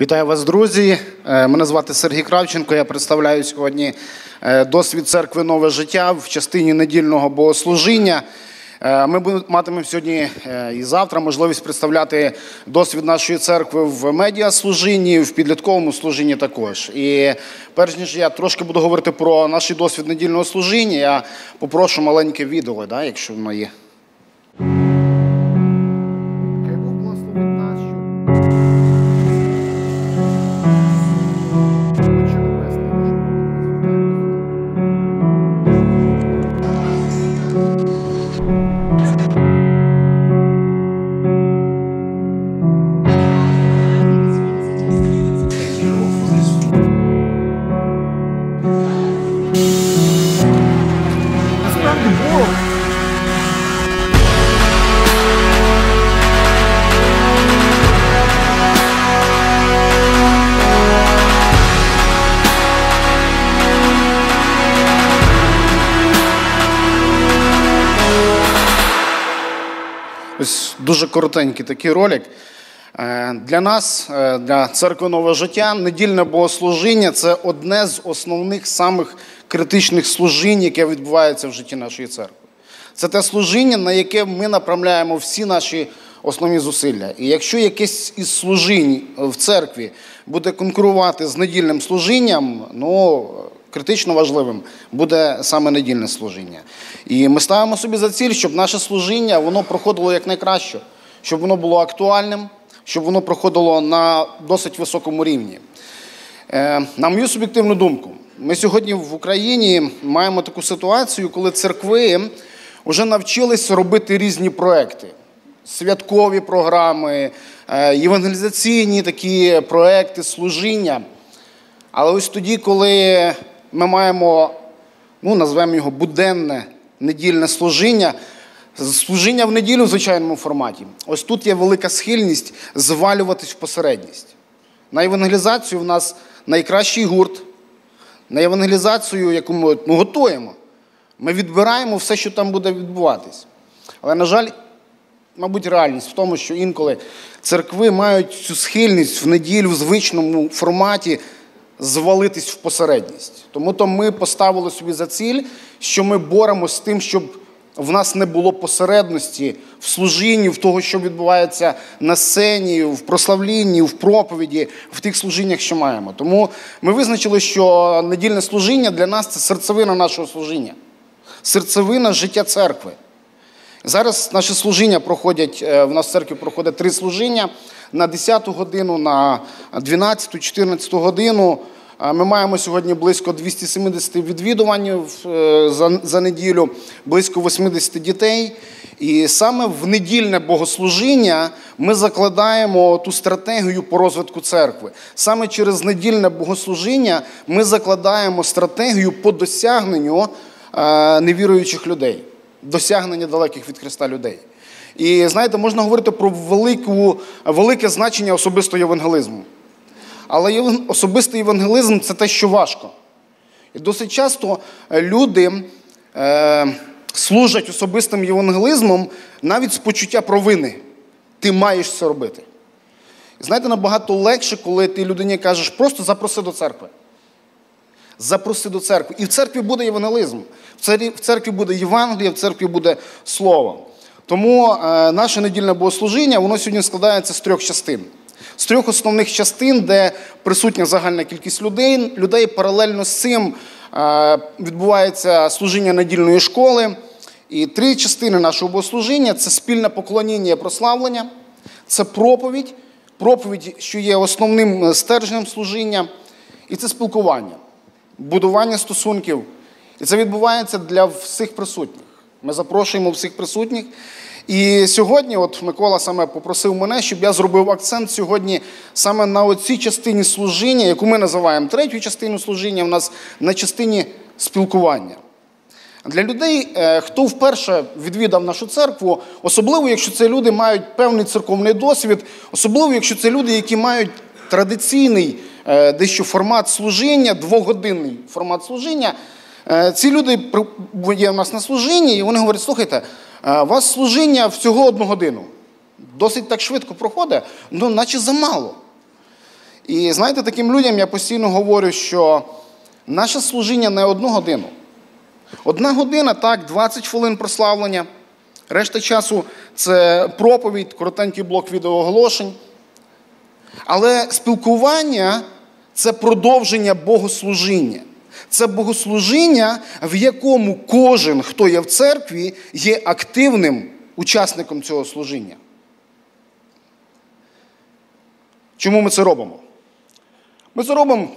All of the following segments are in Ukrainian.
Вітаю вас, друзі. Е, мене звати Сергій Кравченко. Я представляю сьогодні е, досвід церкви Нове життя в частині недільного богослужіння. Е, ми матимемо сьогодні і завтра можливість представляти досвід нашої церкви в медіаслужінні, в підлітковому служінні також. І перш ніж я трошки буду говорити про наш досвід недільного служіння, я попрошу маленьке відео, да, якщо воно є. Дуже коротенький такий ролик. Е, для нас, е, для церкви нове життя, недільне богослужіння це одне з основних самих критичних служінь, яке відбувається в житті нашої церкви. Це те служіння, на яке ми направляємо всі наші основні зусилля. І якщо якесь із служінь в церкві буде конкурувати з недільним служінням, ну критично важливим буде саме недільне служіння. І ми ставимо собі за ціль, щоб наше служіння воно проходило якнайкраще, щоб воно було актуальним, щоб воно проходило на досить високому рівні. Е, на мою суб'єктивну думку, ми сьогодні в Україні маємо таку ситуацію, коли церкви вже навчились робити різні проекти. Святкові програми, е, євангелізаційні такі проекти, служіння. Але ось тоді, коли ми маємо, ну, назвемо його буденне недільне служіння. Служіння в неділю в звичайному форматі. Ось тут є велика схильність звалюватись в посередність. На евангелізацію в нас найкращий гурт, на евангелізацію, яку ми ну, готуємо. Ми відбираємо все, що там буде відбуватись. Але, на жаль, мабуть, реальність в тому, що інколи церкви мають цю схильність в неділю в звичному форматі звалитись в посередність. Тому то ми поставили собі за ціль, що ми боремося з тим, щоб в нас не було посередності в служінні, в того, що відбувається на сцені, в прославлінні, в проповіді, в тих служіннях, що маємо. Тому ми визначили, що недільне служіння для нас це серцевина нашого служіння, серцевина життя церкви. Зараз наше служіння проходять, е, в нас в церкві проходять три служіння на 10 годину, на 12-14 годину. Ми маємо сьогодні близько 270 відвідувань е, за, неділю, близько 80 дітей. І саме в недільне богослужіння ми закладаємо ту стратегію по розвитку церкви. Саме через недільне богослужіння ми закладаємо стратегію по досягненню е, невіруючих людей, досягнення далеких від Христа людей. І знаєте, можна говорити про велику, велике значення особистого євангелізму. Але особистий євангелізм це те, що важко. І досить часто е, люди е, служать особистим євангелізмом навіть з почуття провини. Ти маєш це робити. І знаєте, набагато легше, коли ти людині кажеш, просто запроси до церкви. Запроси до церкви. І в церкві буде євангелізм. В церкві буде Євангеліє, в церкві буде Слово. Тому е, наше недільне богослужіння воно сьогодні складається з трьох частин. З трьох основних частин, де присутня загальна кількість людей, людей паралельно з цим е, відбувається служіння недільної школи. І три частини нашого богослужіння це спільне поклоніння і прославлення, це проповідь, проповідь, що є основним е, стержнем служіння, і це спілкування, будування стосунків. І це відбувається для всіх присутніх. Ми запрошуємо всіх присутніх. І сьогодні, от Микола саме попросив мене, щоб я зробив акцент сьогодні саме на оцій частині служіння, яку ми називаємо третю частину служіння, в нас на частині спілкування. Для людей, е, хто вперше відвідав нашу церкву, особливо, якщо це люди мають певний церковний досвід, особливо, якщо це люди, які мають традиційний е, дещо формат служіння, двогодинний формат служіння, е, ці люди є у нас на служінні, і вони говорять, слухайте. У вас служіння всього одну годину. Досить так швидко проходить, ну наче замало. І знаєте, таким людям я постійно говорю, що наше служіння не одну годину. Одна година, так, 20 хвилин прославлення. Решта часу це проповідь, коротенький блок відеооголошень. Але спілкування це продовження богослужіння. Це богослужіння, в якому кожен, хто є в церкві, є активним учасником цього служіння. Чому ми це робимо? Ми це робимо,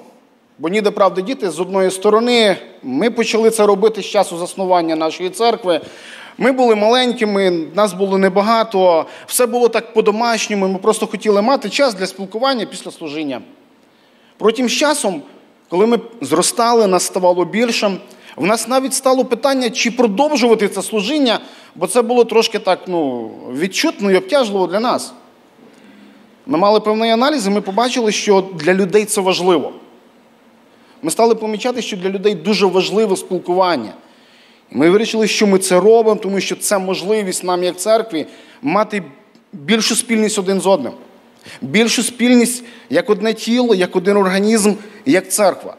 бо ніде правди діти, з одної сторони, ми почали це робити з часу заснування нашої церкви. Ми були маленькими, нас було небагато, все було так по-домашньому. Ми просто хотіли мати час для спілкування після служіння. Протім з часом, коли ми зростали, нас ставало більше, в нас навіть стало питання, чи продовжувати це служіння, бо це було трошки так ну, відчутно і обтяжливо для нас. Ми мали певний аналіз, і ми побачили, що для людей це важливо. Ми стали помічати, що для людей дуже важливе спілкування. Ми вирішили, що ми це робимо, тому що це можливість нам, як церкві, мати більшу спільність один з одним, більшу спільність як одне тіло, як один організм, як церква.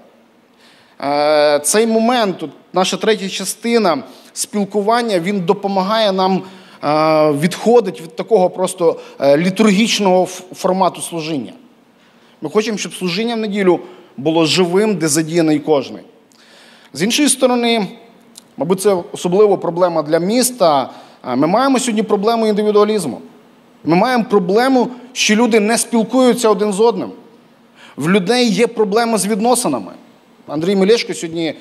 Е, цей момент, наша третя частина спілкування, він допомагає нам е, відходити від такого просто е, літургічного формату служіння. Ми хочемо, щоб служіння в неділю було живим, де задіяний кожний. З іншої сторони, мабуть, це особливо проблема для міста. Ми маємо сьогодні проблему індивідуалізму. Ми маємо проблему, що люди не спілкуються один з одним. В людей є проблема з відносинами. Андрій Мелешко сьогодні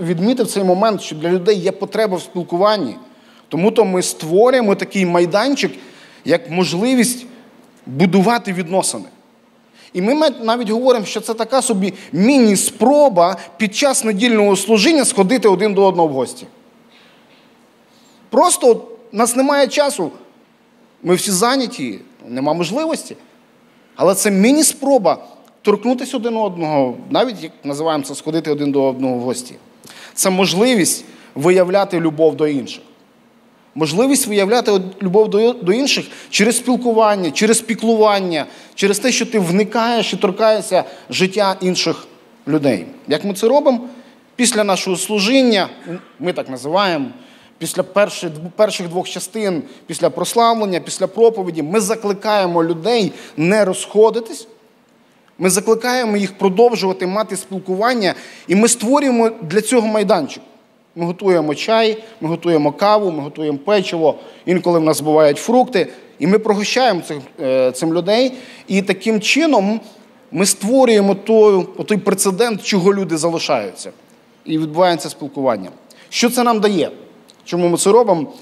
відмітив цей момент, що для людей є потреба в спілкуванні. Тому то ми створюємо такий майданчик як можливість будувати відносини. І ми навіть говоримо, що це така собі міні-спроба під час недільного служіння сходити один до одного в гості. Просто у нас немає часу. Ми всі зайняті, нема можливості. Але це міні-спроба торкнутися один одного, навіть як називаємо це сходити один до одного в гості. Це можливість виявляти любов до інших. Можливість виявляти любов до інших через спілкування, через піклування, через те, що ти вникаєш і торкаєшся життя інших людей. Як ми це робимо? Після нашого служіння, ми так називаємо, після перших, двох частин, після прославлення, після проповіді, ми закликаємо людей не розходитись. Ми закликаємо їх продовжувати мати спілкування, і ми створюємо для цього майданчик. Ми готуємо чай, ми готуємо каву, ми готуємо печиво, інколи в нас бувають фрукти, і ми прогощаємо цих, е, цим людей. І таким чином ми створюємо той, той прецедент, чого люди залишаються. І відбувається спілкування. Що це нам дає? Чому ми це робимо?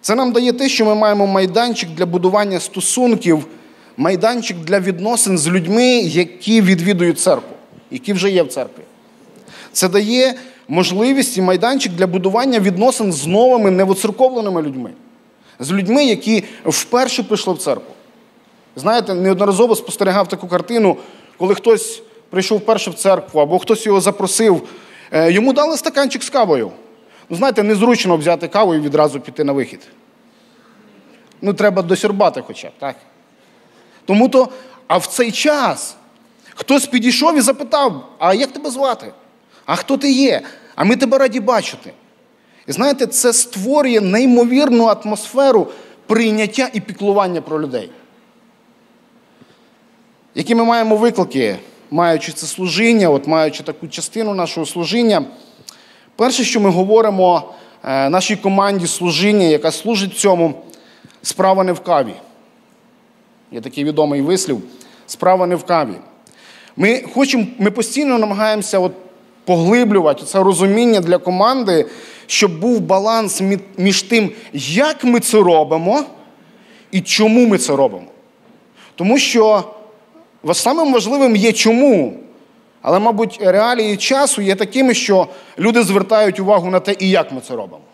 Це нам дає те, що ми маємо майданчик для будування стосунків, майданчик для відносин з людьми, які відвідують церкву, які вже є в церкві. Це дає можливість і майданчик для будування відносин з новими невоцерковленими людьми, з людьми, які вперше прийшли в церкву. Знаєте, неодноразово спостерігав таку картину, коли хтось прийшов вперше в церкву або хтось його запросив, е, йому дали стаканчик з кавою. Ну, знаєте, незручно взяти каву і відразу піти на вихід. Ну, треба досірбати хоча б, так? Тому то, а в цей час хтось підійшов і запитав: а як тебе звати? А хто ти є? А ми тебе раді бачити. І знаєте, це створює неймовірну атмосферу прийняття і піклування про людей. Які ми маємо виклики, маючи це служіння, от маючи таку частину нашого служіння, перше, що ми говоримо е, нашій команді служіння, яка служить цьому, справа не в каві. Є такий відомий вислів справа не в каві. Ми хочемо, ми постійно намагаємося от поглиблювати це розуміння для команди, щоб був баланс між тим, як ми це робимо і чому ми це робимо. Тому що самим важливим є чому. Але, мабуть, реалії часу є такими, що люди звертають увагу на те, і як ми це робимо.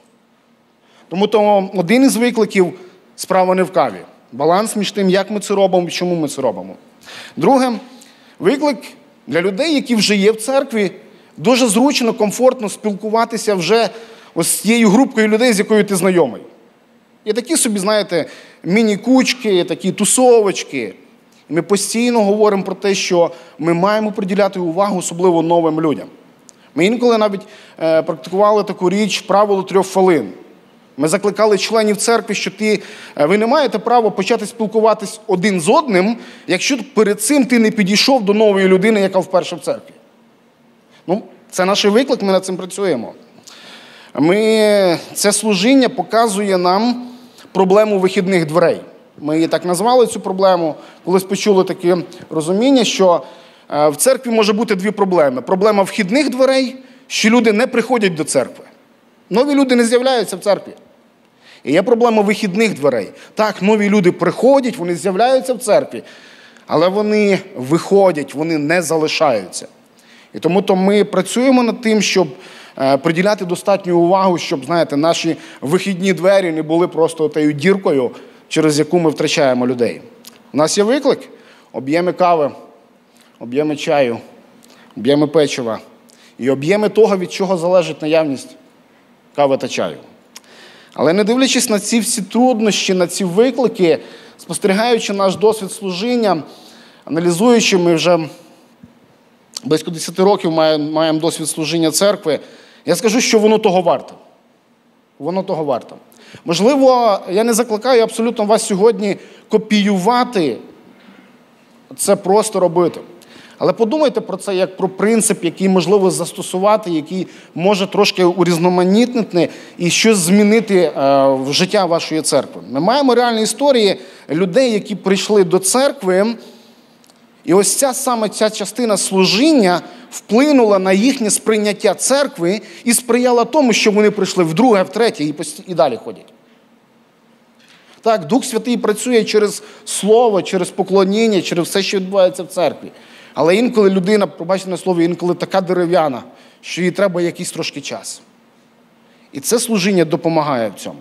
Тому то один із викликів справа не в каві. Баланс між тим, як ми це робимо і чому ми це робимо. Друге, виклик для людей, які вже є в церкві, Дуже зручно, комфортно спілкуватися вже ось з тією групкою людей, з якою ти знайомий. Є такі собі, знаєте, міні-кучки, такі тусовочки. Ми постійно говоримо про те, що ми маємо приділяти увагу, особливо новим людям. Ми інколи навіть е, практикували таку річ правило трьох хвилин. Ми закликали членів церкви, що ти, е, ви не маєте права почати спілкуватись один з одним, якщо перед цим ти не підійшов до нової людини, яка вперше в церкві. Ну, Це наш виклик, ми над цим працюємо. Ми, Це служіння показує нам проблему вихідних дверей. Ми її так назвали цю проблему, колись почули таке розуміння, що е, в церкві може бути дві проблеми: проблема вхідних дверей, що люди не приходять до церкви. Нові люди не з'являються в церкві. І є проблема вихідних дверей. Так, нові люди приходять, вони з'являються в церкві, але вони виходять, вони не залишаються. І тому то ми працюємо над тим, щоб е, приділяти достатню увагу, щоб, знаєте, наші вихідні двері не були просто тією діркою, через яку ми втрачаємо людей. У нас є виклик, об'єми кави, об'єми чаю, об'єми печива і об'єми того, від чого залежить наявність кави та чаю. Але не дивлячись на ці всі труднощі, на ці виклики, спостерігаючи наш досвід служіння, аналізуючи, ми вже близько 10 років маємо досвід служіння церкви, я скажу, що воно того варте. Воно того варто. Можливо, я не закликаю абсолютно вас сьогодні копіювати це просто робити. Але подумайте про це як про принцип, який можливо застосувати, який може трошки урізноманітнити і щось змінити е, в життя вашої церкви. Ми маємо реальні історії людей, які прийшли до церкви. І ось ця саме ця частина служіння вплинула на їхнє сприйняття церкви і сприяла тому, що вони прийшли вдруге, втретє і, і далі ходять. Так, Дух Святий працює через слово, через поклоніння, через все, що відбувається в церкві. Але інколи людина, пробачте на слово, інколи така дерев'яна, що їй треба якийсь трошки час. І це служіння допомагає в цьому.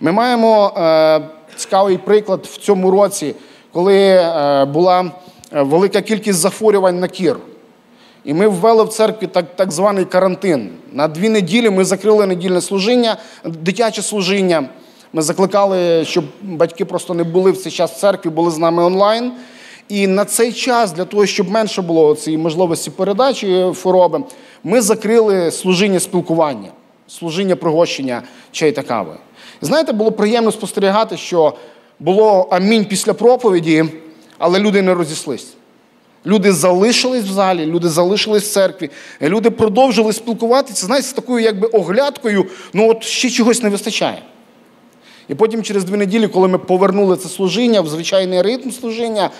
Ми маємо е, цікавий приклад в цьому році, коли е, була велика кількість захворювань на кір. І ми ввели в церкві так так званий карантин. На дві неділі ми закрили недільне служіння, дитяче служіння. Ми закликали, щоб батьки просто не були в цей час в церкві, були з нами онлайн. І на цей час, для того, щоб менше було цієї можливості передачі хвороби, ми закрили служіння спілкування, служіння пригощення чай та кави. знаєте, було приємно спостерігати, що було амінь після проповіді, але люди не розіслись. Люди залишились в залі, люди залишились в церкві, люди продовжили спілкуватися, знаєте, з такою якби оглядкою, ну от ще чогось не вистачає. І потім через дві неділі, коли ми повернули це служіння в звичайний ритм служіння,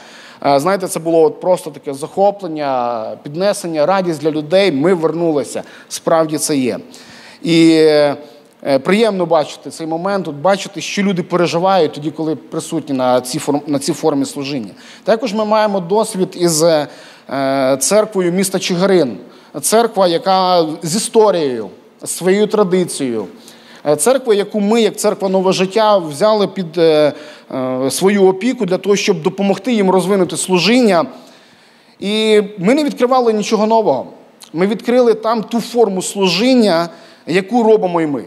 знаєте, це було от просто таке захоплення, піднесення, радість для людей. Ми вернулися. Справді це є. І е, приємно бачити цей момент, от бачити, що люди переживають тоді, коли присутні на цій на цій формі служіння. Також ми маємо досвід із е, церквою міста Чигирин. Церква, яка з історією, своєю традицією. Е, церква, яку ми, як церква нове життя, взяли під е, е, свою опіку для того, щоб допомогти їм розвинути служіння. І ми не відкривали нічого нового. Ми відкрили там ту форму служіння, яку робимо і ми.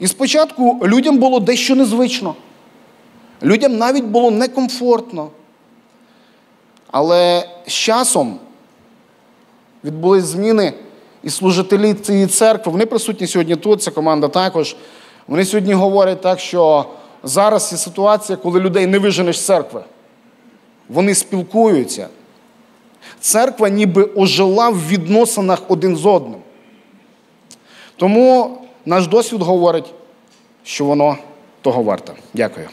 І спочатку людям було дещо незвично. Людям навіть було некомфортно. Але з часом відбулись зміни. І служителі цієї церкви, вони присутні сьогодні тут, ця команда також. Вони сьогодні говорять так, що зараз є ситуація, коли людей не виженеш з церкви. Вони спілкуються. Церква ніби ожила в відносинах один з одним. Тому наш досвід говорить, що воно того варте. Дякую.